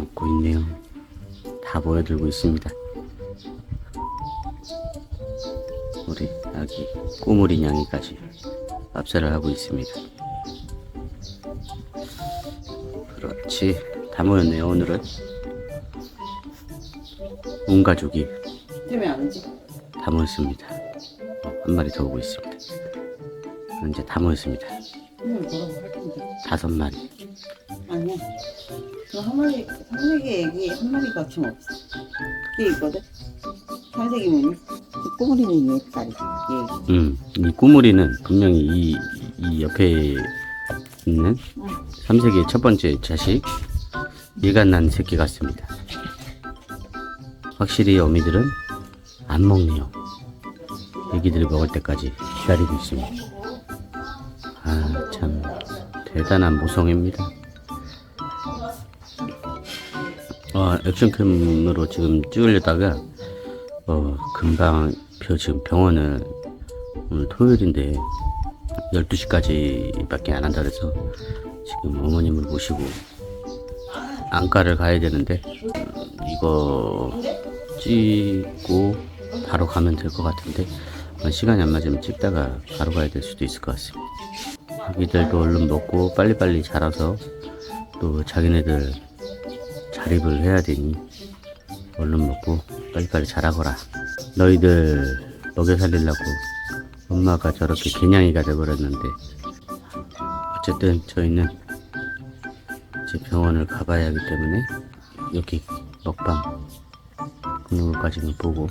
먹고 있네요. 다 모여들고 있습니다. 우리 아기 꼬물이 냥이까지 밥살을 하고 있습니다. 그렇지. 다 모였네요, 오늘은. 온 가족이 때문에 안 오지? 다 모였습니다. 어, 한 마리 더 오고 있습니다. 이제 다 모였습니다. 다섯 마리. 아니야. 그한 마리, 삼색이 애기 한 마리가 지금 없어. 그게 있거든? 삼색이 뭐니? 그 꼬물이는 얘 딸이. 얘. 음, 이 꾸물이는 분명히 이, 이 옆에 있는 삼색의 첫 번째 자식, 얘가 난 새끼 같습니다. 확실히 어미들은 안 먹네요. 애기들이 먹을 때까지 기다리고 있습니다. 아, 참, 대단한 모성입니다. 어, 액션캠으로 지금 찍으려다가, 어, 금방, 벼, 지금 병원을 오늘 토요일인데 12시까지 밖에 안 한다 그래서 지금 어머님을 모시고 안과를 가야 되는데 음, 이거 찍고 바로 가면 될 것 같은데 어, 시간이 안 맞으면 찍다가 바로 가야 될 수도 있을 것 같습니다. 아기들도 얼른 먹고 빨리빨리 자라서 또 자기네들 자립을 해야 되니 얼른 먹고 빨리빨리 자라거라. 너희들 먹여 살리려고 엄마가 저렇게 개냥이가 돼버렸는데 어쨌든 저희는 이제 병원을 가봐야 하기 때문에 여기 먹방 근무까지는 보고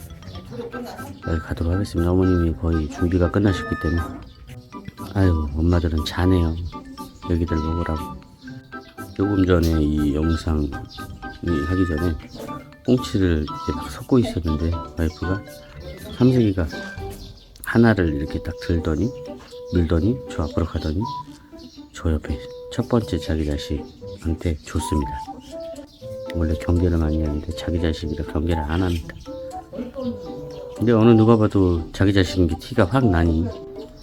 빨리 가도록 하겠습니다. 어머님이 거의 준비가 끝나셨기 때문에. 아유 엄마들은 자네요. 여기들 먹으라고. 조금 전에 이 영상이 하기 전에 꽁치를 이렇게 막 섞고 있었는데 와이프가 삼색이가 하나를 이렇게 딱 들더니 물더니 저 앞으로 가더니 저 옆에 첫 번째 자기 자식한테 줬습니다. 원래 경계를 많이 하는데 자기 자식이라 경계를 안 합니다. 근데 어느 누가 봐도 자기 자식인 게 티가 확 나니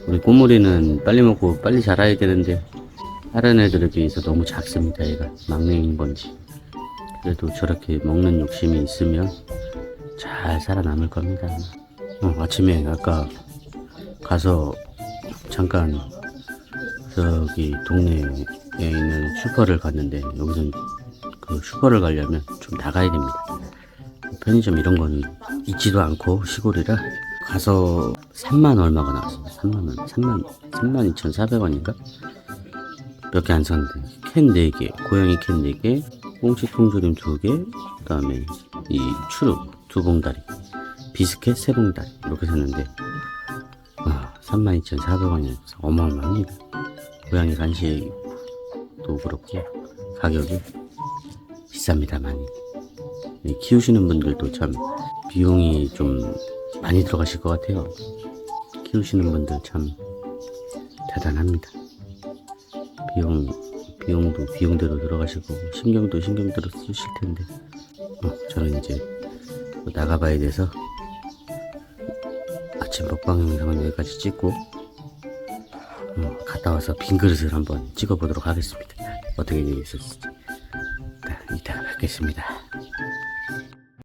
우리 꼬물이는 빨리 먹고 빨리 자라야 되는데 다른 애들에 비해서 너무 작습니다. 얘가 막내인 건지 그래도 저렇게 먹는 욕심이 있으면 잘 살아남을 겁니다. 어, 아침에 아까 가서 잠깐 저기 동네에 있는 슈퍼를 갔는데 여기서 그 슈퍼를 가려면 좀 나가야 됩니다. 편의점 이런 건 있지도 않고 시골이라 가서 3만 얼마가 나왔어요. 3만 원, 3만 3만 2,400원인가? 몇 개 안 샀는데 캔 4개, 고양이 캔 4개, 꽁치 통조림 2개, 그 다음에 이 추룩 두 봉다리, 비스켓 세 봉다리 이렇게 샀는데 아, 32,400원이어서 어마어마합니다. 고양이 간식도 그렇고 가격이 비쌉니다 많이. 이 키우시는 분들도 참 비용이 좀 많이 들어가실 것 같아요. 키우시는 분들 참 대단합니다. 비용 비용도 비용대로 들어가시고 신경도 신경대로 쓰실 텐데 어, 저는 이제 또 나가봐야 돼서 아침 먹방 영상은 여기까지 찍고 어, 갔다 와서 빈 그릇을 한번 찍어보도록 하겠습니다. 어떻게 되겠을지. 자, 이따가 뵙겠습니다.